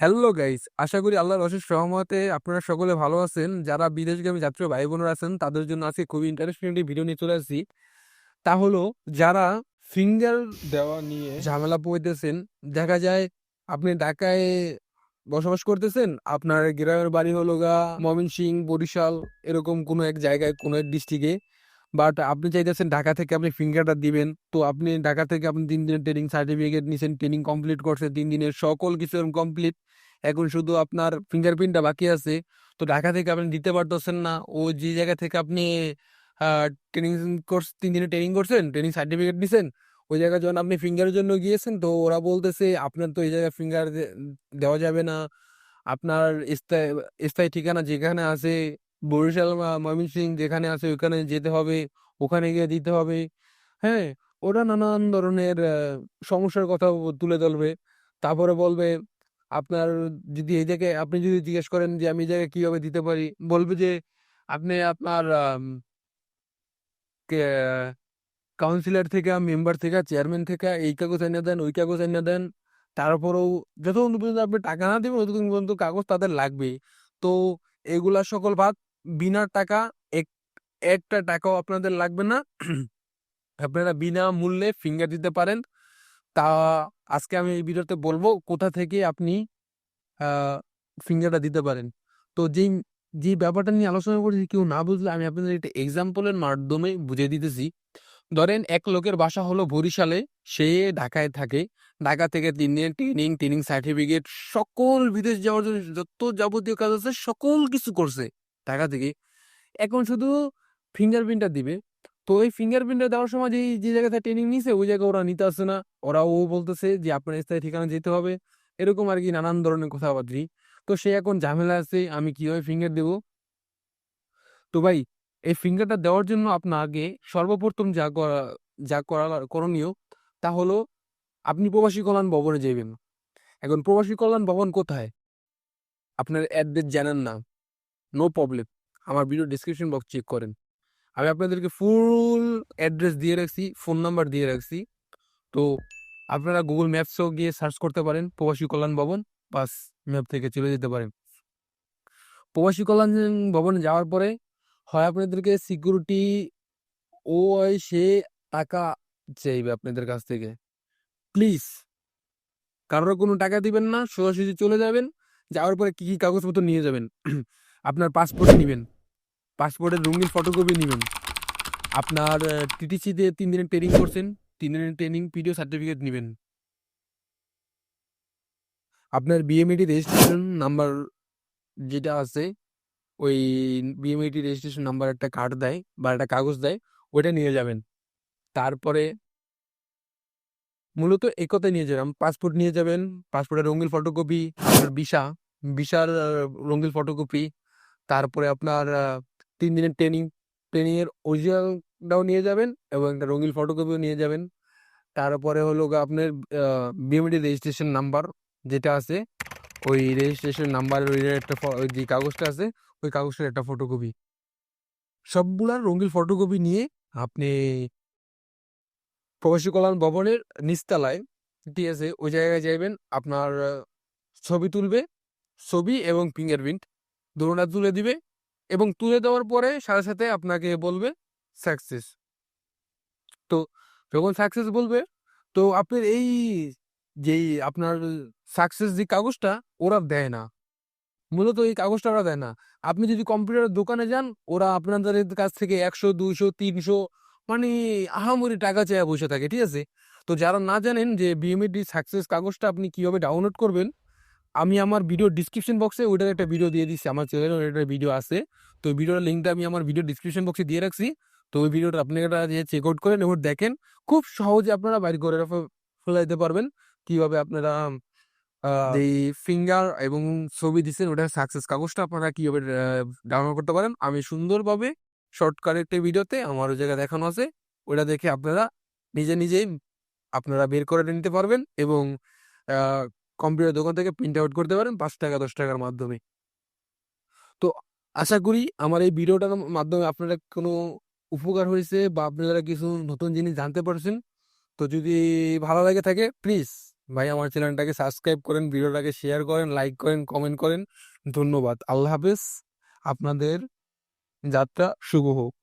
Hello guys আশা করি আল্লাহর অশেষ সহমতে আপনারা সকলে ভালো আছেন। যারা বিদেশগামী যাত্রী ভাই বোনেরা আছেন, তাদের জন্য আজকে খুবই ইন্টারেস্টিং একটি ভিডিও নিয়ে চলে আসছি। তা হলো, যারা ফিঙ্গার দেওয়া নিয়ে ঝামেলা পড়তেছেন দেখা যায় আপনি ঢাকায় বসবাস করতেছেন, আপনার গ্রামের বাড়ি হলো গা ময়মনসিং বরিশাল, এরকম কোনো এক জায়গায়, কোনো এক ডিস্ট্রিক্টে বাট আপনি চাইতেছেন ঢাকা থেকে আপনি ফিঙ্গারটা দিবেন। তো আপনি ঢাকা থেকে আপনি তিন দিনের ট্রেনিং সার্টিফিকেট নিছেন ট্রেনিং কমপ্লিট করছেন, তিন দিনের সকল কিছু কমপ্লিট এখন শুধু আপনার ফিঙ্গারপ্রিন্টটা বাকি আছে। তো ঢাকা থেকে আপনি দিতে পারতেছেন না। ও যে জায়গা থেকে আপনি ট্রেনিং কোর্স তিন দিনের ট্রেনিং করছেন ট্রেনিং সার্টিফিকেট নিছেন, ওই জায়গায় যখন আপনি ফিঙ্গারের জন্য গিয়েছেন, তো ওরা বলতেছে, আপনার তো এই জায়গায় ফিঙ্গার দেওয়া যাবে না। আপনার স্থায়ী স্থায়ী ঠিকানা যেখানে আছে বরিশাল বা ময়মনসিং যেখানে আছে ওখানে যেতে হবে, ওখানে গিয়ে দিতে হবে। হ্যাঁ ওরা নানান ধরনের সমস্যার কথা তুলে ধরবে। তারপরে বলবে, আপনার যদি এই জায়গায়, আপনি যদি জিজ্ঞেস করেন যে আমি এই জায়গায় কীভাবে দিতে পারি? বলবে যে, আপনি আপনার কাউন্সিলর থেকে, মেম্বার থেকে, চেয়ারম্যান থেকে এই কাগজ এনে দেন, ওই কাগজ এনে দেন। তারপরেও যতক্ষণ পর্যন্ত আপনি টাকা না দেবেন, ততক্ষণ পর্যন্ত কাগজ তাদের লাগবেই। তো এগুলা সকল বাদ বিনা টাকা এক, একটা টাকাও আপনাদের লাগবে না। আপনারা বিনা মূল্যে ফিঙ্গার দিতে পারেন। তা আজকে আমি এই ভিডিওতে বলব কোথা থেকে আপনি ফিঙ্গারটা দিতে পারেন। তো যেই যে ব্যাপারটা নিয়ে আলোচনা করেছি কেউ না বুঝলে আমি আপনাদের একটা এক্সাম্পলের মাধ্যমে বুঝিয়ে দিতেছি। ধরেন এক লোকের বাসা হলো বরিশালে, সে ঢাকায় থাকে। ঢাকা থেকে তিন দিনের ট্রেনিং ট্রেনিং সার্টিফিকেট সকল বিদেশ যাওয়ার জন্য যত যাবতীয় কাজ আছে, সকল কিছু করছে। ঢাকা থেকে। এখন শুধু ফিঙ্গারপ্রিন্টটা দিবে। তো এই ফিঙ্গারপ্রিন্টটা দেওয়ার সময় যে যে জায়গাতে ট্রেনিং নিছে, ওই জায়গায় ওরা নিতে আসছে না। ওরা ও বলতেছে যে, আপনার স্থায়ী ঠিকানা যেতে হবে। এরকম আর কি নানান ধরনের কথাবার্তি। তো সে এখন ঝামেলা আছে, আমি কীভাবে ফিঙ্গার দেব? তো ভাই, এই ফিঙ্গারটা দেওয়ার জন্য আপনাকে সর্বপ্রথম যা করা যা করা করণীয় তা হলো, আপনি প্রবাসী কল্যাণ ভবনে যাবেন এখন প্রবাসী কল্যাণ ভবন কোথায়? আপনার অ্যাড্রেস জানেন না। নো প্রবলেম আমার ভিডিও ডিসক্রিপশন বক্স চেক করেন। আমি আপনাদেরকে ফুল অ্যাড্রেস দিয়ে রাখছি ফোন নাম্বার দিয়ে রাখছি। তো আপনারা গুগল ম্যাপসেও গিয়ে সার্চ করতে পারেন, প্রবাসী কল্যাণ ভবন, বাস ম্যাপ থেকে চলে যেতে পারেন। প্রবাসী কল্যাণ ভবনে যাওয়ার পরে হয় আপনাদেরকে সিকিউরিটি ও সে টাকা চাইবে আপনাদের কাছ থেকে। প্লিজ কারোর কোনো টাকা দিবেন না, সোজাসুজি চলে যাবেন, যাওয়ার পরে কি কি কাগজপত্র নিয়ে যাবেন। আপনার পাসপোর্ট নেবেন। পাসপোর্টের রঙিন ফটোকপি নেবেন। আপনার টিটিসি দিয়ে তিন দিনের ট্রেনিং করছেন, তিন দিনের ট্রেনিং পিডিও সার্টিফিকেট নেবেন। আপনার বিএমইডি রেজিস্ট্রেশন নাম্বার যেটা আছে, ওই বিএমইডি রেজিস্ট্রেশন নাম্বার একটা কার্ড দেয় বা একটা কাগজ দেয়, ওইটা নিয়ে যাবেন। তারপরে মূলত এই কথাই নিয়ে যাবেন। পাসপোর্ট নিয়ে যাবেন পাসপোর্টের রঙিন ফটোকপি আপনার ভিসা ভিসার রঙিন ফটোকপি তারপরে আপনার তিন দিনের ট্রেনিং ট্রেনিং এর অরিজিনালটাও নিয়ে যাবেন এবং একটা রঙিন ফটোকপিও নিয়ে যাবেন। তারপরে হলো আপনার বিএমডি রেজিস্ট্রেশন নাম্বার যেটা আছে, ওই রেজিস্ট্রেশন নাম্বারের ওই একটা যে কাগজটা আছে, ওই কাগজটার একটা ফটোকপি সবগুলার রঙিন ফটোকপি নিয়ে আপনি প্রবাসী কল্যাণ ভবনের নিচতলায়, ঠিক আছে, ওই জায়গায় যাইবেন, আপনার ছবি তুলবে, ছবি এবং ফিঙ্গারপ্রিন্ট দুটোটা তুলে দিবে এবং তুলে দেওয়ার পরে সাথে সাথে আপনাকে বলবে সাকসেস তো যখন সাকসেস বলবে, তো আপনার এই যেই আপনার সাকসেস যে কাগজটা, ওরা দেয় না। মূলত এই কাগজটা ওরা দেয় না। আপনি যদি কম্পিউটারের দোকানে যান, ওরা আপনাদের কাছ থেকে একশো, দুইশো, তিনশো মানে আহামরি টাকা চেয়ে বসে থাকে, ঠিক আছে? তো যারা না জানেন যে বিএমএডি সাকসেস কাগজটা আপনি কীভাবে ডাউনলোড করবেন আমি আমার ভিডিও ডিসক্রিপশন বক্সে ওইটার একটা ভিডিও দিয়ে দিচ্ছি আমার চ্যানেলে একটা ভিডিও আছে। তো ভিডিওর লিঙ্কটা আমি আমার ভিডিও ডিসক্রিপশন বক্সে দিয়ে রাখছি। তো ওই ভিডিওটা আপনারা যে চেক আউট করেন এবং দেখেন খুব সহজে আপনারা বাইর করে ফেলে দিতে পারবেন। কীভাবে আপনারা এই ফিঙ্গার এবং ছবি দিচ্ছেন ওটা সাকসেস কাগজটা আপনারা কীভাবে ডাউনলোড করতে পারেন। আমি সুন্দরভাবে শর্টকাট একটা ভিডিওতে আমার ওই জায়গায় দেখানো আছে। ওটা দেখে আপনারা নিজে নিজেই আপনারা বের করে নিতে পারবেন এবং কম্পিউটার দোকান থেকে প্রিন্ট আউট করতে পারেন পাঁচ টাকা, দশ টাকার মাধ্যমে। তো আশা করি আমার এই ভিডিওটার মাধ্যমে আপনারা কোনো উপকার হয়েছে বা আপনারা কিছু নতুন জিনিস জানতে পারছেন। তো যদি ভালো লাগে থাকে প্লিজ ভাই আমার চ্যানেলটাকে সাবস্ক্রাইব করেন, ভিডিওটাকে শেয়ার করেন লাইক করেন কমেন্ট করেন। ধন্যবাদ। আল্লাহ হাফেজ। আপনাদের যাত্রা শুভ হোক।